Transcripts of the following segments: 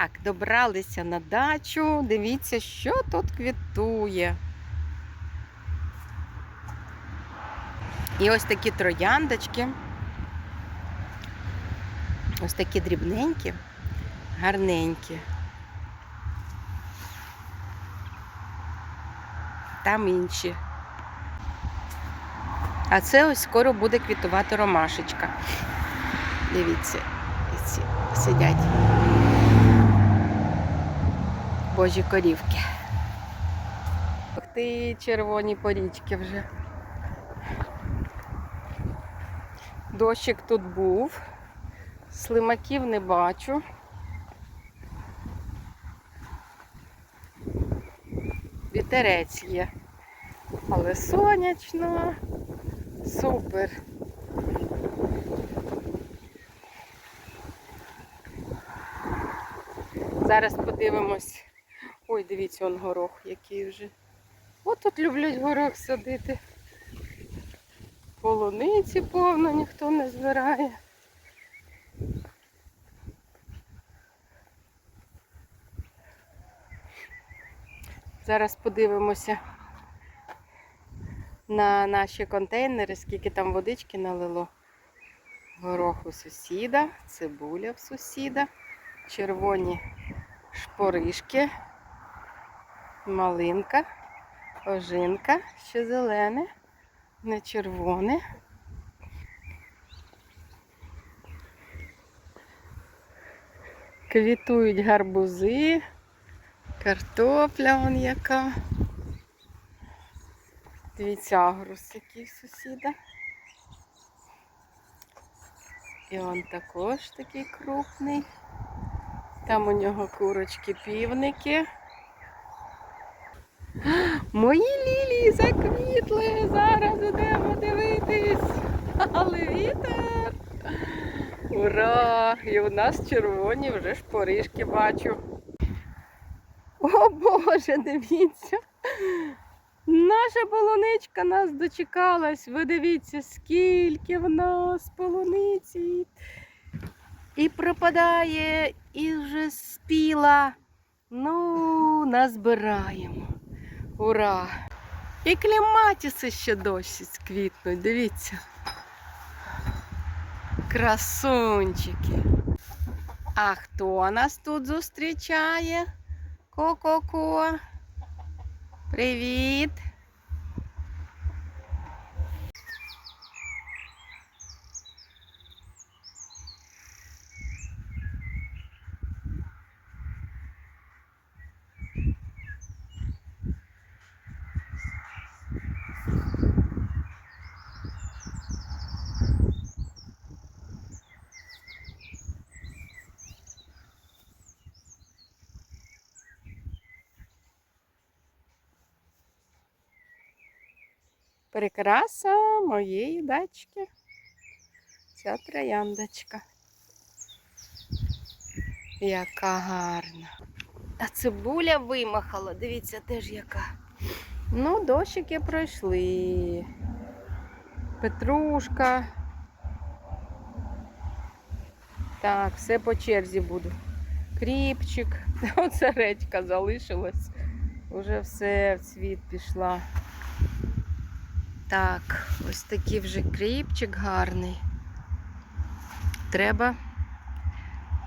Так, добралися на дачу. Дивіться, що тут квітує. І ось такі трояндочки. Ось такі дрібненькі, гарненькі. Там інші. А це ось скоро буде квітувати ромашечка. Дивіться, ці сидять. Божі корівки. Ух ти, червоні порічки вже. Дощик тут був. Слимаків не бачу. Вітерець є. Але сонячно. Супер. Зараз подивимось. Ой, дивіться, он горох який вже. От тут люблять горох садити. Полуниці повно ніхто не збирає. Зараз подивимося на наші контейнери, скільки там водички налило. Горох у сусіда, цибуля в сусіда, червоні шпоришки, малинка, ожинка, ще зелене, не червоне. Квітують гарбузи, картопля вон яка. Дивіться, агрус який сусіда. І он також такий крупний. Там у нього курочки півники. Мої лілії заквітли. Зараз ідемо дивитись. Але вітер. Ура! І у нас червоні вже шпоришки бачу. О Боже, дивіться. Наша полуничка нас дочекалась. Ви дивіться, скільки в нас полуниці. І пропадає, і вже спіла. Ну, назбираємо. Ура! І кліматіси ще досі сквітнуть, дивіться. Красунчики. А хто нас тут зустрічає? Ко-ко-ко. Привіт. Прикраса моєї дачки. Ця трояндочка. Яка гарна. А цибуля вимахала, дивіться, теж яка. Ну, дощики пройшли. Петрушка. Так, все по черзі буду. Кріпчик. Оце редька залишилась. Уже все в цвіт пішла. Так, ось такий вже кріпчик гарний. Треба,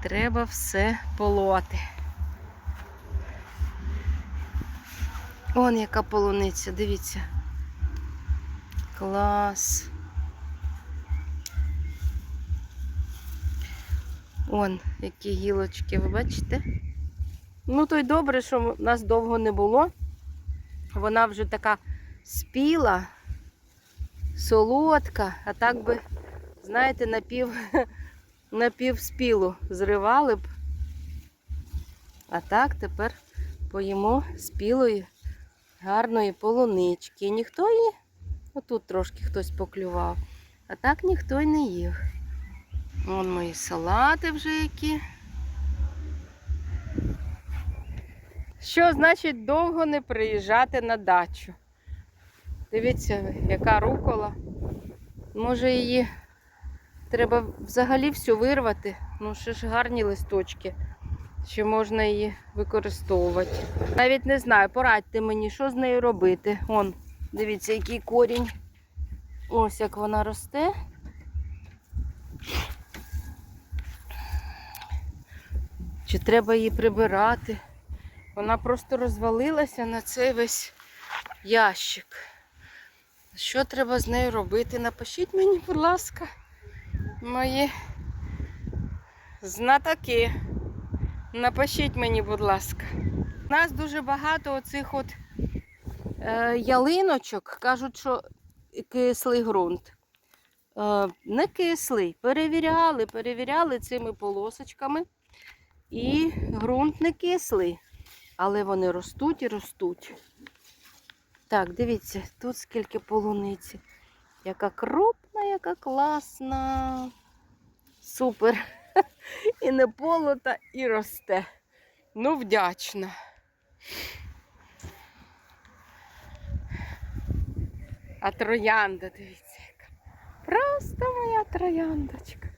треба все полоти. Вон яка полуниця, дивіться. Клас. Он, які гілочки, ви бачите? Ну, то й добре, що нас довго не було. Вона вже така спіла солодка, а так би, знаєте, напів, напів спілу зривали б. А так тепер поїмо спілої гарної полунички. Ніхто її, отут трошки хтось поклював, а так ніхто й не їв. Вон мої салати вже які. Що значить довго не приїжджати на дачу? Дивіться, яка рукола. Може її треба взагалі всю вирвати. Ну, ще ж гарні листочки. Чи можна її використовувати. Навіть не знаю, порадьте мені, що з нею робити. Вон, дивіться, який корінь. Ось як вона росте. Чи треба її прибирати? Вона просто розвалилася на цей весь ящик. Що треба з нею робити? Напишіть мені, будь ласка, мої знатоки. Напишіть мені, будь ласка. У нас дуже багато оцих от е, ялиночок. Кажуть, що кислий ґрунт. Е, не кислий. Перевіряли, перевіряли цими полосочками. І ґрунт не кислий. Але вони ростуть і ростуть. Так, дивіться, тут скільки полуниці. Яка крупна, яка класна. Супер. І не полота, і росте. Ну, вдячна. А троянда, дивіться, яка. Просто моя трояндочка.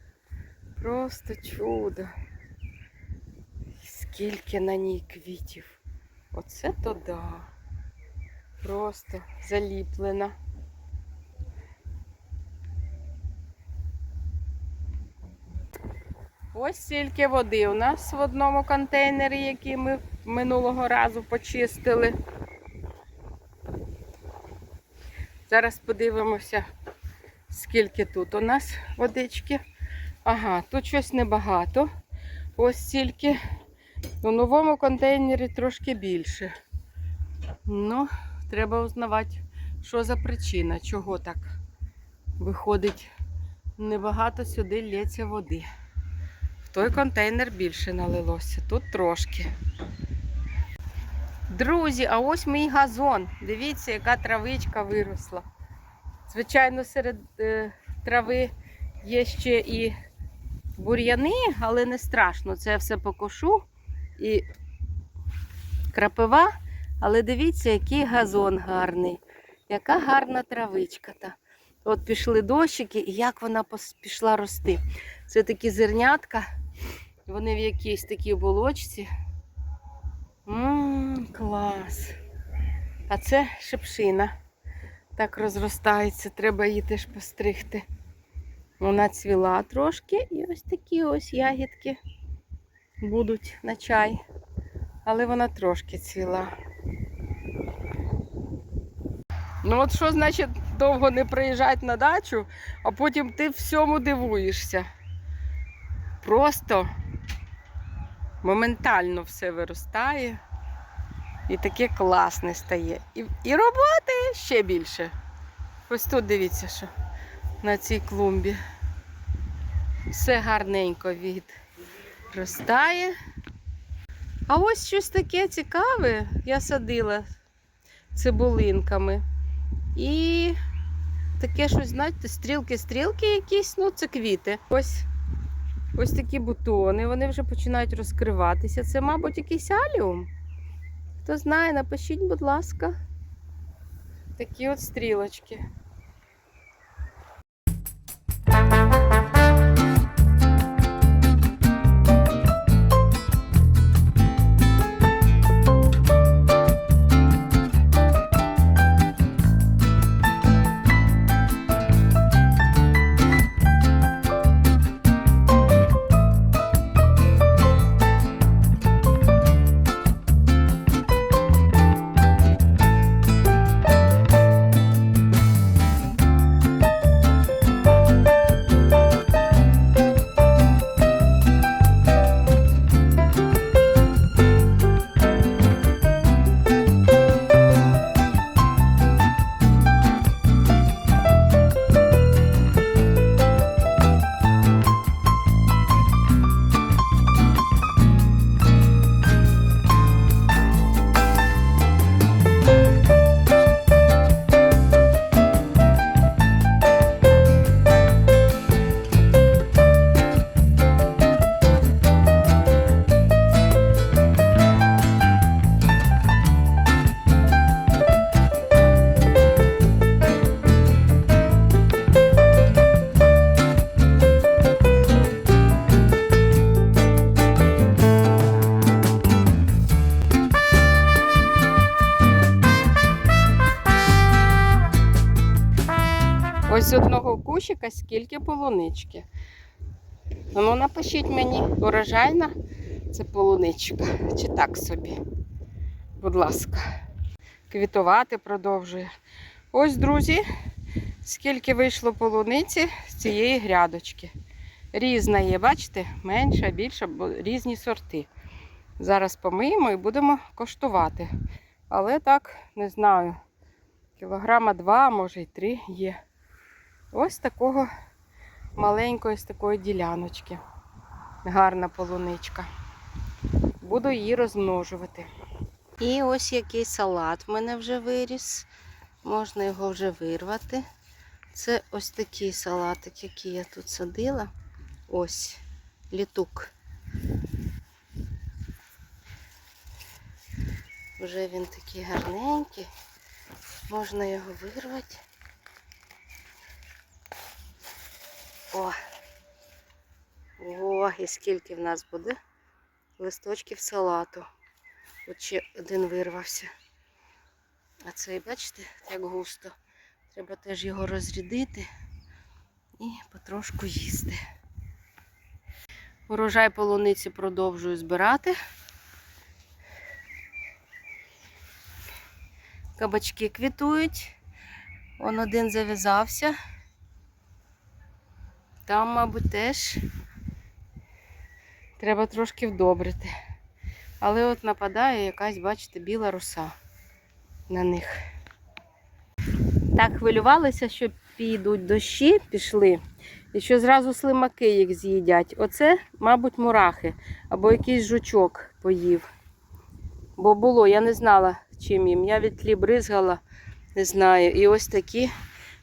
Просто чудо. Скільки на ній квітів. Оце то да. Просто заліплена. Ось стільки води у нас в одному контейнері, який ми минулого разу почистили. Зараз подивимося, скільки тут у нас водички. Ага, тут щось небагато. Ось стільки. У новому контейнері трошки більше. Ну, треба узнавати, що за причина, чого так виходить. Небагато сюди лється води. В той контейнер більше налилося, тут трошки. Друзі, а ось мій газон. Дивіться, яка травичка виросла. Звичайно, серед е, трави є ще і бур'яни, але не страшно. Це все покошу і крапива. Але дивіться, який газон гарний. Яка гарна травичка. та. От пішли дощики, і як вона пішла рости. Це такі зернятка. Вони в якійсь такій оболочці. Ммм, клас. А це шипшина. Так розростається, треба її теж постригти. Вона цвіла трошки, і ось такі ось ягідки будуть на чай. Але вона трошки цвіла. Ну от що значить довго не приїжджати на дачу, а потім ти всьому дивуєшся. Просто моментально все виростає і таке класне стає. І, і роботи ще більше. Ось тут дивіться, що на цій клумбі. Все гарненько відростає. А ось щось таке цікаве я садила цибулинками. І таке щось, знаєте, стрілки-стрілки якісь, ну це квіти. Ось ось такі бутони, вони вже починають розкриватися. Це, мабуть, якийсь аліум. Хто знає, напишіть, будь ласка. Такі от стрілочки. Кущика скільки полунички. Ну, напишіть мені, урожайна це полуничка. Чи так собі? Будь ласка. Квітувати продовжує. Ось, друзі, скільки вийшло полуниці з цієї грядочки. Різна є, бачите, менша, більша, різні сорти. Зараз помиємо і будемо коштувати. Але так, не знаю, кілограма два, може й три є. Ось такого маленької з такої діляночки. Гарна полуничка. Буду її розмножувати. І ось який салат в мене вже виріс. Можна його вже вирвати. Це ось такий салатик, який я тут садила. Ось літук. Вже він такий гарненький. Можна його вирвати. О! О, і скільки в нас буде листочків салату. От ще один вирвався. А цей, бачите, як густо. Треба теж його розрядити і потрошку їсти. Урожай полуниці продовжую збирати. Кабачки квітують. Он один зав'язався. Там, мабуть, теж треба трошки вдобрити. Але от нападає якась, бачите, біла руса на них. Так хвилювалися, що підуть дощі, пішли, і що зразу слимаки їх з'їдять. Оце, мабуть, мурахи або якийсь жучок поїв. Бо було, я не знала, чим їм. Я від тлі бризгала, не знаю. І ось такі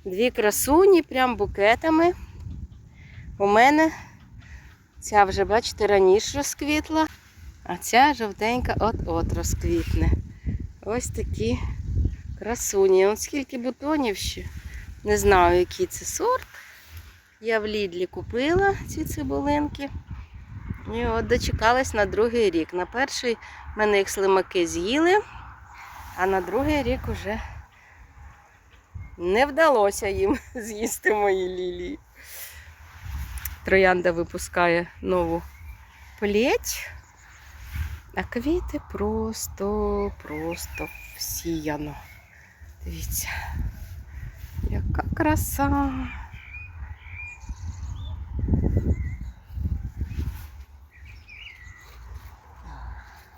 дві красуні, прям букетами. У мене ця вже, бачите, раніше розквітла, а ця жовтенька от-от розквітне. Ось такі красуні. От скільки бутонів ще. Не знаю, який це сорт. Я в Лідлі купила ці цибулинки. І от дочекалась на другий рік. На перший мене їх слимаки з'їли, а на другий рік уже не вдалося їм з'їсти мої лілії. Троянда випускає нову плеть, а квіти просто, просто всіяно. Дивіться, яка краса.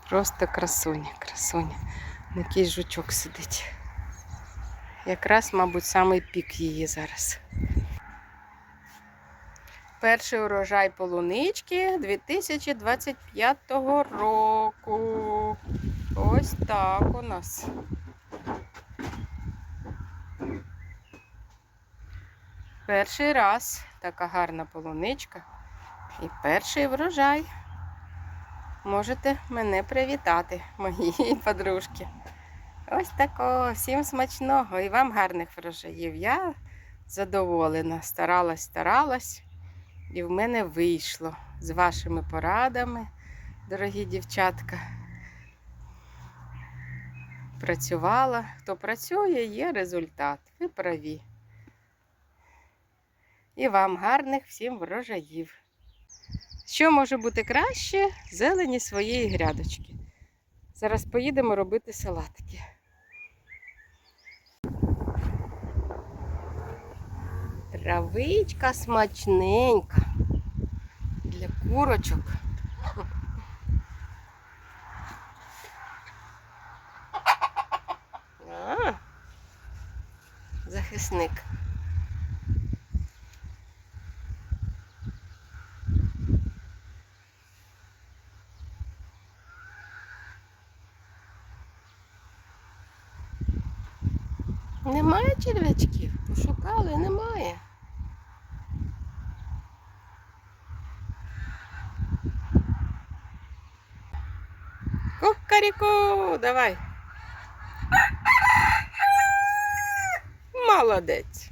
Просто красуня, красуня. На якийсь жучок сидить. Якраз, мабуть, самий пік її зараз. Перший урожай полунички 2025 року. Ось так у нас. Перший раз така гарна полуничка і перший врожай. Можете мене привітати, мої подружки. Ось такого. Всім смачного і вам гарних врожаїв. Я задоволена. Старалась, старалась. І в мене вийшло з вашими порадами, дорогі дівчатка. Працювала. Хто працює, є результат. Ви праві. І вам гарних всім врожаїв. Що може бути краще зелені своєї грядочки? Зараз поїдемо робити салатики. Травичка смачненька для курочок. А, захисник. Немає черв'ячків? Пошукали, немає. Кукаріку, давай. Молодець.